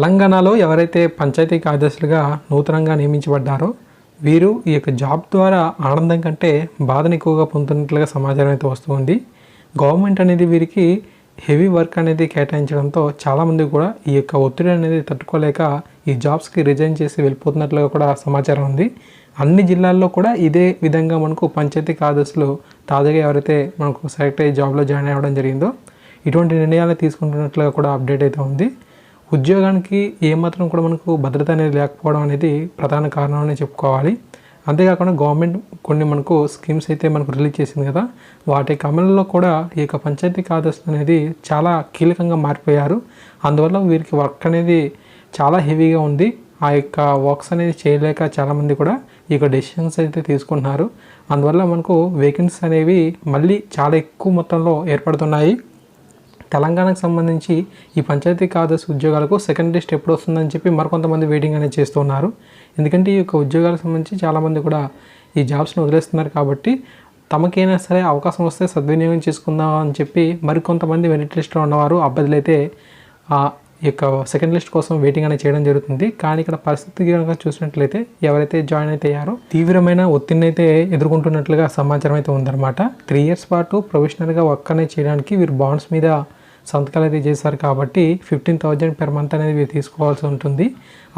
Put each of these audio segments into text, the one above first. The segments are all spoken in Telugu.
తెలంగాణలో ఎవరైతే పంచాయతీ కార్యదర్శులుగా నూతనంగా నియమించబడ్డారో వీరు ఈ యొక్క జాబ్ ద్వారా ఆనందం కంటే బాధను ఎక్కువగా పొందుతున్నట్లుగా సమాచారం అయితే వస్తుంది గవర్నమెంట్ అనేది వీరికి హెవీ వర్క్ అనేది కేటాయించడంతో చాలామంది కూడా ఈ యొక్క ఒత్తిడి అనేది తట్టుకోలేక ఈ జాబ్స్కి రిజైన్ చేసి వెళ్ళిపోతున్నట్లుగా కూడా సమాచారం ఉంది. అన్ని జిల్లాల్లో కూడా ఇదే విధంగా మనకు పంచాయతీ కార్యదర్శులు తాజాగా ఎవరైతే మనకు సెలెక్ట్ అయ్యి జాబ్లో జాయిన్ అవ్వడం జరిగిందో ఇటువంటి నిర్ణయాలు తీసుకుంటున్నట్లుగా కూడా అప్డేట్ అయితే ఉంది. ఉద్యోగానికి ఏమాత్రం కూడా మనకు భద్రత అనేది లేకపోవడం అనేది ప్రధాన కారణం అని చెప్పుకోవాలి. అంతేకాకుండా గవర్నమెంట్ కొన్ని మనకు స్కీమ్స్ అయితే మనకు రిలీజ్ చేసింది కదా వాటి అమలులో కూడా ఈ యొక్క పంచాయతీ కార్యదర్శులు అనేది చాలా కీలకంగా మారిపోయారు. అందువల్ల వీరికి వర్క్ అనేది చాలా హెవీగా ఉంది. ఆ యొక్క వర్క్స్ అనేది చేయలేక చాలామంది కూడా ఈ యొక్క డెసిషన్స్ అయితే తీసుకుంటున్నారు. అందువల్ల మనకు వేకెన్సీస్ అనేవి మళ్ళీ చాలా ఎక్కువ మొత్తంలో ఏర్పడుతున్నాయి. తెలంగాణకు సంబంధించి ఈ పంచాయతీ కార్యదర్శి ఉద్యోగాలకు సెకండ్ లిస్ట్ ఎప్పుడు వస్తుందని చెప్పి మరికొంతమంది వెయిటింగ్ అనేది చేస్తున్నారు. ఎందుకంటే ఈ యొక్క ఉద్యోగాలకు సంబంధించి చాలామంది కూడా ఈ జాబ్స్ని వదిలేస్తున్నారు కాబట్టి తమకైనా సరే అవకాశం వస్తే సద్వినియోగం చేసుకుందాం అని చెప్పి మరికొంతమంది మెరిట్ లిస్ట్లో ఉన్నవారు అభ్యర్థులైతే ఆ ఈ యొక్క సెకండ్ లిస్ట్ కోసం వెయిటింగ్ అనేది చేయడం జరుగుతుంది. కానీ ఇక్కడ పరిస్థితి కనుక చూసినట్లయితే ఎవరైతే జాయిన్ అయితే అయ్యారో తీవ్రమైన ఒత్తిడిని అయితే ఎదుర్కొంటున్నట్లుగా సమాచారం అయితే ఉందన్నమాట. త్రీ ఇయర్స్ పాటు ప్రొఫెషనల్గా వర్క్ అనేది చేయడానికి వీరు బాండ్స్ మీద సంతకాలు అయితే చేశారు కాబట్టి ఫిఫ్టీన్ థౌజండ్ పెర్ మంత్ అనేది తీసుకోవాల్సి ఉంటుంది.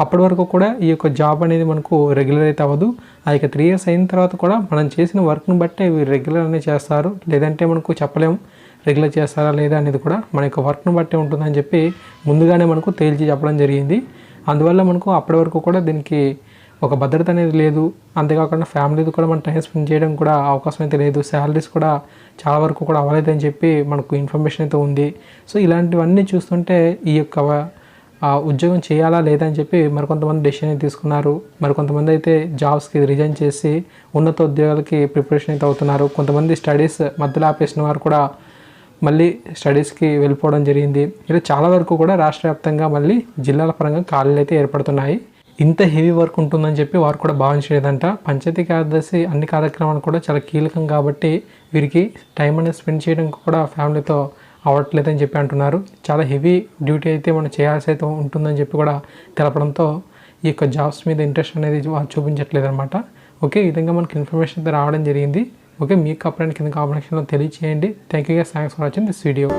అప్పటి వరకు కూడా ఈ యొక్క జాబ్ అనేది మనకు రెగ్యులర్ అయితే అవ్వదు. ఆ యొక్క త్రీ ఇయర్స్ అయిన తర్వాత కూడా మనం చేసిన వర్క్ని బట్టే ఇవి రెగ్యులర్ అనేది చేస్తారు. లేదంటే మనకు చెప్పలేము. రెగ్యులర్ చేస్తారా లేదా అనేది కూడా మన యొక్క వర్క్ను బట్టి ఉంటుందని చెప్పి ముందుగానే మనకు తేల్చి చెప్పడం జరిగింది. అందువల్ల మనకు అప్పటి వరకు కూడా దీనికి ఒక భద్రత అనేది లేదు. అంతేకాకుండా ఫ్యామిలీతో కూడా మనం టైం స్పెండ్ చేయడం కూడా అవకాశం అయితే లేదు. శాలరీస్ కూడా చాలా వరకు కూడా అవ్వలేదని చెప్పి మనకు ఇన్ఫర్మేషన్ అయితే ఉంది. సో ఇలాంటివన్నీ చూస్తుంటే ఈ యొక్క ఉద్యోగం చేయాలా లేదా అని చెప్పి మరికొంతమంది డెసిషన్ అయితే తీసుకున్నారు. మరికొంతమంది అయితే జాబ్స్కి రిజైన్ చేసి ఉన్నత ఉద్యోగాలకి ప్రిపరేషన్ అయితే అవుతున్నారు. కొంతమంది స్టడీస్ మధ్యలో ఆపేసిన వారు కూడా మళ్ళీ స్టడీస్కి వెళ్ళిపోవడం జరిగింది. ఇలా చాలా వరకు కూడా రాష్ట్ర వ్యాప్తంగా మళ్ళీ జిల్లాల పరంగా ఖాళీలు అయితే ఏర్పడుతున్నాయి. ఇంత హెవీ వర్క్ ఉంటుందని చెప్పి వారు కూడా భావించలేదంట. పంచాయతీ కార్యదర్శి అన్ని కార్యక్రమాలు కూడా చాలా కీలకం కాబట్టి వీరికి టైం అనేది స్పెండ్ చేయడం కూడా ఫ్యామిలీతో అవ్వట్లేదని చెప్పి అంటున్నారు. చాలా హెవీ డ్యూటీ అయితే మనం చేయాల్సి అయితే ఉంటుందని చెప్పి కూడా తెలపడంతో ఈ యొక్క జాబ్స్ మీద ఇంట్రెస్ట్ అనేది వారు చూపించట్లేదు అనమాట ఓకే ఈ విధంగా మనకి ఇన్ఫర్మేషన్ అయితే రావడం జరిగింది. ఓకే మీకు అప్పుడు కింద కాంబినేషన్లో తెలియచేయండి. Thank you thanks for watching this video